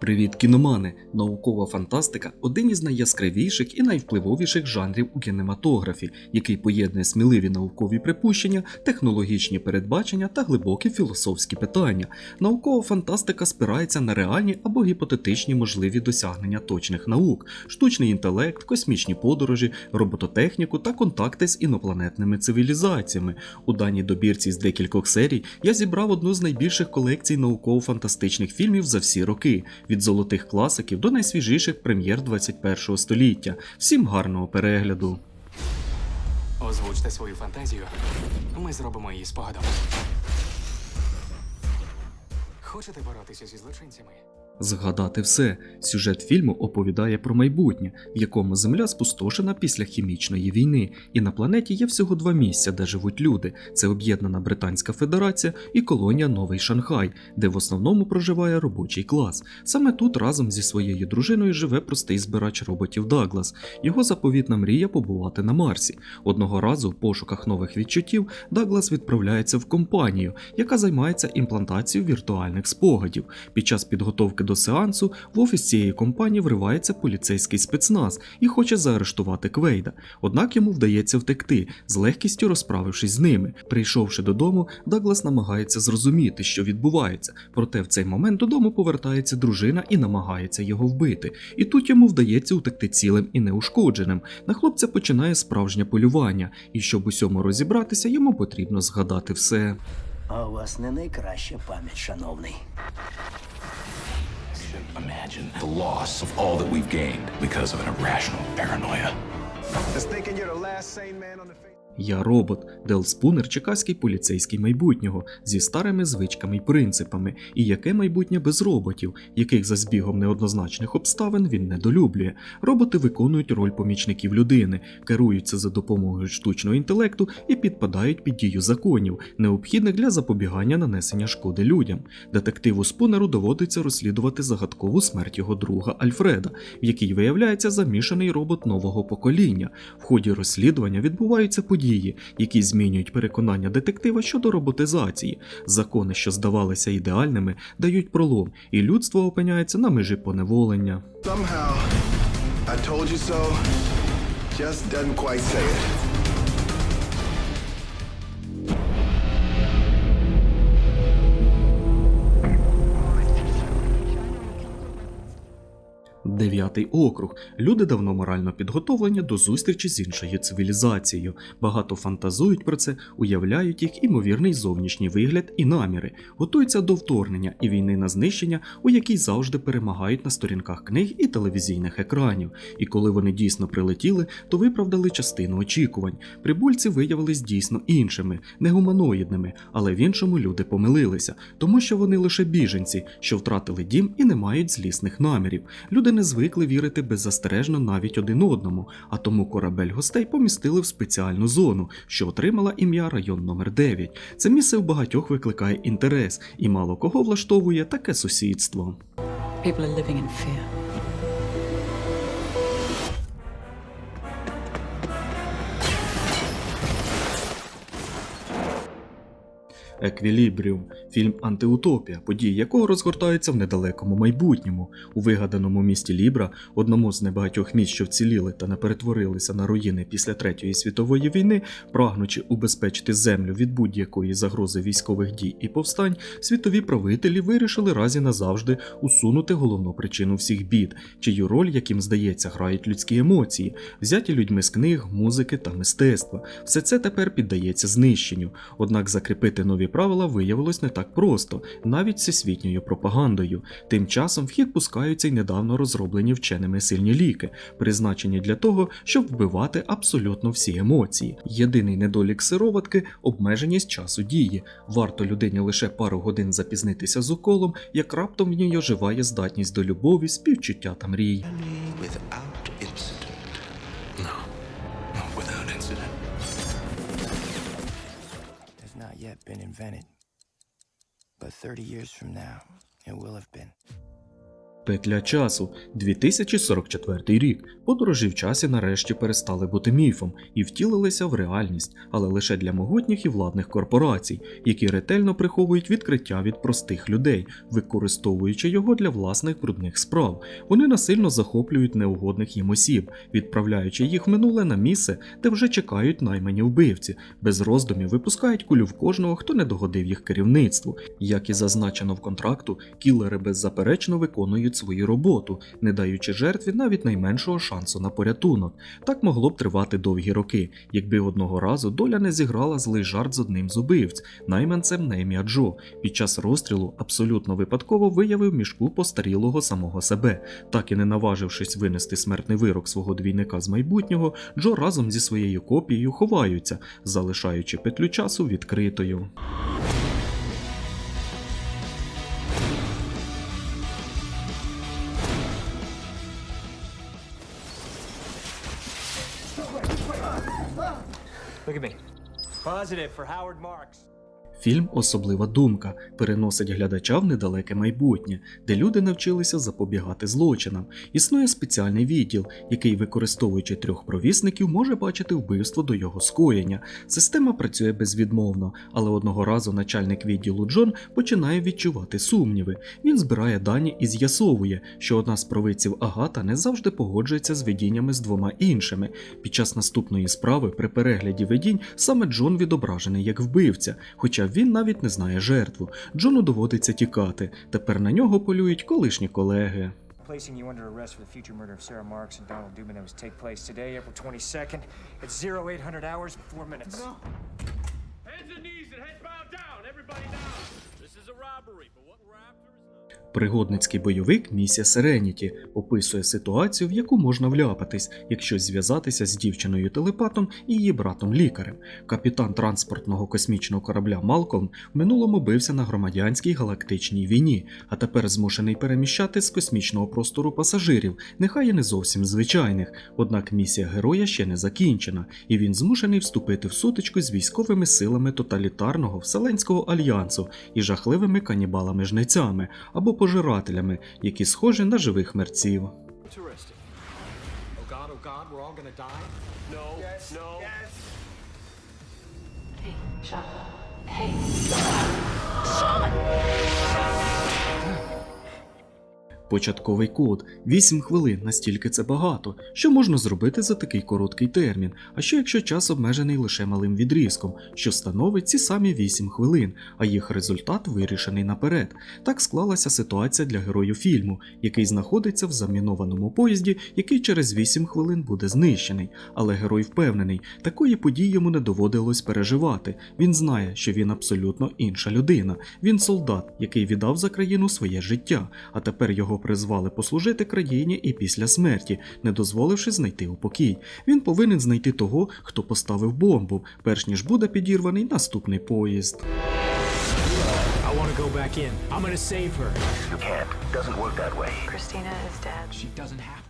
Привіт, кіномани! Наукова фантастика один із найяскравіших і найвпливовіших жанрів у кінематографі, який поєднує сміливі наукові припущення, технологічні передбачення та глибокі філософські питання. Наукова фантастика спирається на реальні або гіпотетичні можливі досягнення точних наук, штучний інтелект, космічні подорожі, робототехніку та контакти з інопланетними цивілізаціями. У даній добірці з декількох серій я зібрав одну з найбільших колекцій науково-фантастичних фільмів за всі роки від золотих класиків до найсвіжіших прем'єр 21 століття. Всім гарного перегляду! Озвучте свою фантазію. Ми зробимо її спогадом. Хочете боротися зі злочинцями? Згадати все. Сюжет фільму оповідає про майбутнє, в якому Земля спустошена після хімічної війни, і на планеті є всього два місця, де живуть люди: це об'єднана Британська Федерація і колонія Новий Шанхай, де в основному проживає робочий клас. Саме тут разом зі своєю дружиною живе простий збирач роботів Даглас. Його заповітна мрія побувати на Марсі. Одного разу, в пошуках нових відчуттів, Даглас відправляється в компанію, яка займається імплантацією віртуальних спогадів. Під час підготовки до сеансу в офіс цієї компанії вривається поліцейський спецназ і хоче заарештувати Квейда. Однак йому вдається втекти, з легкістю розправившись з ними. Прийшовши додому, Даглас намагається зрозуміти, що відбувається. Проте в цей момент додому повертається дружина і намагається його вбити. І тут йому вдається утекти цілим і неушкодженим. На хлопця починає справжнє полювання, і щоб усьому розібратися, йому потрібно згадати все. А у вас не найкраща пам'ять, шановний. Imagine the loss of all that we've gained because of an irrational paranoia. Just thinking you're the last sane man on the face. Я робот, Дел Спунер, чекаський поліцейський майбутнього зі старими звичками й принципами, і яке майбутнє без роботів, яких за збігом неоднозначних обставин він недолюблює. Роботи виконують роль помічників людини, керуються за допомогою штучного інтелекту і підпадають під дію законів, необхідних для запобігання нанесення шкоди людям. Детективу Спунеру доводиться розслідувати загадкову смерть його друга Альфреда, в якій виявляється замішаний робот нового покоління. В ході розслідування відбуваються події, які змінюють переконання детектива щодо роботизації. Закони, що здавалися ідеальними, дають пролом, і людство опиняється на межі поневолення. Somehow, I told you so just doesn't quite say it. Дев'ятий округ. Люди давно морально підготовлені до зустрічі з іншою цивілізацією. Багато фантазують про це, уявляють їх імовірний зовнішній вигляд і наміри, готуються до вторгнення і війни на знищення, у якій завжди перемагають на сторінках книг і телевізійних екранів. І коли вони дійсно прилетіли, то виправдали частину очікувань. Прибульці виявились дійсно іншими, не гуманоїдними, але в іншому люди помилилися, тому що вони лише біженці, що втратили дім і не мають злісних намірів. Люди не звикли вірити беззастережно навіть один одному, а тому корабель гостей помістили в спеціальну зону, що отримала ім'я район номер 9 Це місце в багатьох викликає інтерес, і мало кого влаштовує таке сусідство. People are living in fear. Еквілібріум фільм антиутопія, події якого розгортаються в недалекому майбутньому, у вигаданому місті Лібра, одному з небагатьох міст, що вціліли та не перетворилися на руїни після Третьої світової війни, прагнучи убезпечити землю від будь-якої загрози військових дій і повстань, світові правителі вирішили раз і назавжди усунути головну причину всіх бід, чию роль, яким здається, грають людські емоції, взяті людьми з книг, музики та мистецтва. Все це тепер піддається знищенню. Однак закріпити нові правила виявилось не так просто, навіть всесвітньою пропагандою. Тим часом в хід пускаються й недавно розроблені вченими сильні ліки, призначені для того, щоб вбивати абсолютно всі емоції. Єдиний недолік сироватки обмеженість часу дії. Варто людині лише пару годин запізнитися з уколом, як раптом в ній оживає здатність до любові, співчуття та мрій. Invented. But 30 years from now, it will have been. Петля часу 2044 рік. Подорожі в часі нарешті перестали бути міфом і втілилися в реальність, але лише для могутніх і владних корпорацій, які ретельно приховують відкриття від простих людей, використовуючи його для власних брудних справ. Вони насильно захоплюють неугодних їм осіб, відправляючи їх в минуле на місце, де вже чекають наймані вбивці, без роздумів випускають кулю в кожного, хто не догодив їх керівництву. Як і зазначено в контракту, кілери беззаперечно виконують свою роботу, не даючи жертві навіть найменшого шансу на порятунок. Так могло б тривати довгі роки, якби одного разу доля не зіграла злий жарт з одним з убивць, найманцем на ім'я Джо. Під час розстрілу абсолютно випадково виявив мішку постарілого самого себе. Так і не наважившись винести смертний вирок свого двійника з майбутнього, Джо разом зі своєю копією ховаються, залишаючи петлю часу відкритою. Positive for Howard Marks. Фільм Особлива думка переносить глядача в недалеке майбутнє, де люди навчилися запобігати злочинам. Існує спеціальний відділ, який, використовуючи трьох провісників, може бачити вбивство до його скоєння. Система працює безвідмовно, але одного разу начальник відділу Джон починає відчувати сумніви. Він збирає дані і з'ясовує, що одна з провидців Агата не завжди погоджується з видіннями з двома іншими. Під час наступної справи при перегляді видінь саме Джон відображений як вбивця, хоча він навіть не знає жертву. Джону доводиться тікати. Тепер на нього полюють колишні колеги. Placing you under arrest for the future murder of Sarah Marks and Donald Dubin that was take place today, April 22nd, at 0800 hours and 4 minutes. Hands and knees and heads bowed down. Everybody down. This is a robbery, but what we're after is. Пригодницький бойовик Місія Сереніті описує ситуацію, в яку можна вляпатись, якщо зв'язатися з дівчиною телепатом і її братом лікарем. Капітан транспортного космічного корабля Малкольм в минулому бився на громадянській галактичній війні, а тепер змушений переміщати з космічного простору пасажирів, нехай і не зовсім звичайних. Однак місія героя ще не закінчена, і він змушений вступити в сутичку з військовими силами тоталітарного Вселенського альянсу і жахливими канібалами-жнецями або пожирателями, які схожі на живих мерців. Interesting. Початковий код 8 хвилин, настільки це багато. Що можна зробити за такий короткий термін? А що якщо час обмежений лише малим відрізком, що становить ці самі 8 хвилин, а їх результат вирішений наперед? Так склалася ситуація для герою фільму, який знаходиться в замінованому поїзді, який через 8 хвилин буде знищений. Але герой впевнений, такої події йому не доводилось переживати. Він знає, що він абсолютно інша людина. Він солдат, який віддав за країну своє життя, а тепер його призвали послужити країні і після смерті, не дозволивши знайти упокій. Він повинен знайти того, хто поставив бомбу, перш ніж буде підірваний наступний поїзд. Christina is dead. She doesn't have to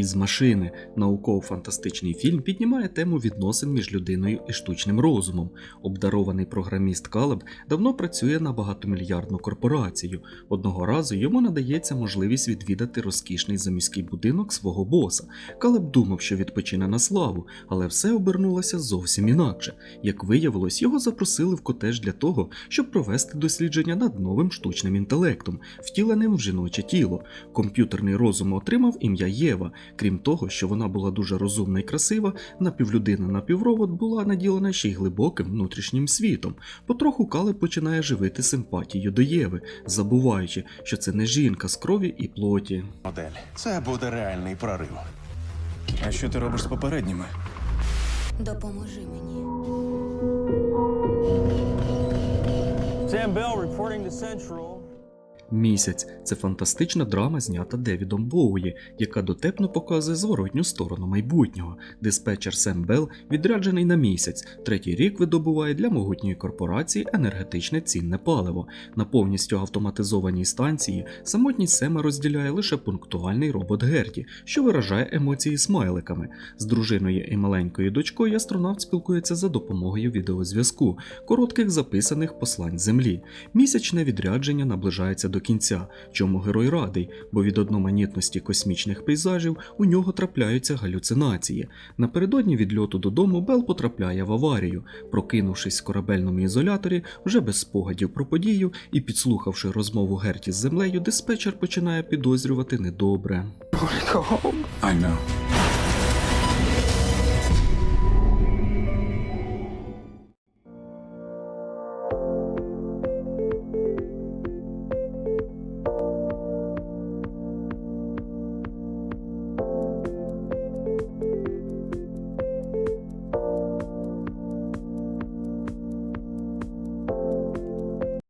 Із машини науково-фантастичний фільм піднімає тему відносин між людиною і штучним розумом. Обдарований програміст Калеб давно працює на багатомільярдну корпорацію. Одного разу йому надається можливість відвідати розкішний заміський будинок свого боса. Калеб думав, що відпочине на славу, але все обернулося зовсім інакше. Як виявилось, його запросили в котеж для того, щоб провести дослідження над новим штучним інтелектом, втіленим в жіноче тіло. Комп'ютерний розум отримав ім'я Єва. Крім того, що вона була дуже розумна і красива, напівлюдина напівробот була наділена ще й глибоким внутрішнім світом. Потроху Калеб починає живити симпатію до Єви, забуваючи, що це не жінка з крові і плоті. модель. Це буде реальний прорив. А що ти робиш з попередніми? Допоможи мені. Sam Bell reporting to Central. Місяць це фантастична драма, знята Девідом Боуї, яка дотепно показує зворотню сторону майбутнього. Диспетчер Сем Белл, відряджений на місяць, третій рік видобуває для могутньої корпорації енергетичне цінне паливо. На повністю автоматизованій станції самотність Сема розділяє лише пунктуальний робот Герті, що виражає емоції смайликами. З дружиною і маленькою дочкою астронавт спілкується за допомогою відеозв'язку, коротких записаних послань землі. Місячне відрядження наближається до кінця, чому герой радий, бо від одноманітності космічних пейзажів у нього трапляються галюцинації. Напередодні відльоту додому Бел потрапляє в аварію. Прокинувшись в корабельному ізоляторі, вже без спогадів про подію і підслухавши розмову Герті з землею, диспетчер починає підозрювати недобре. I know.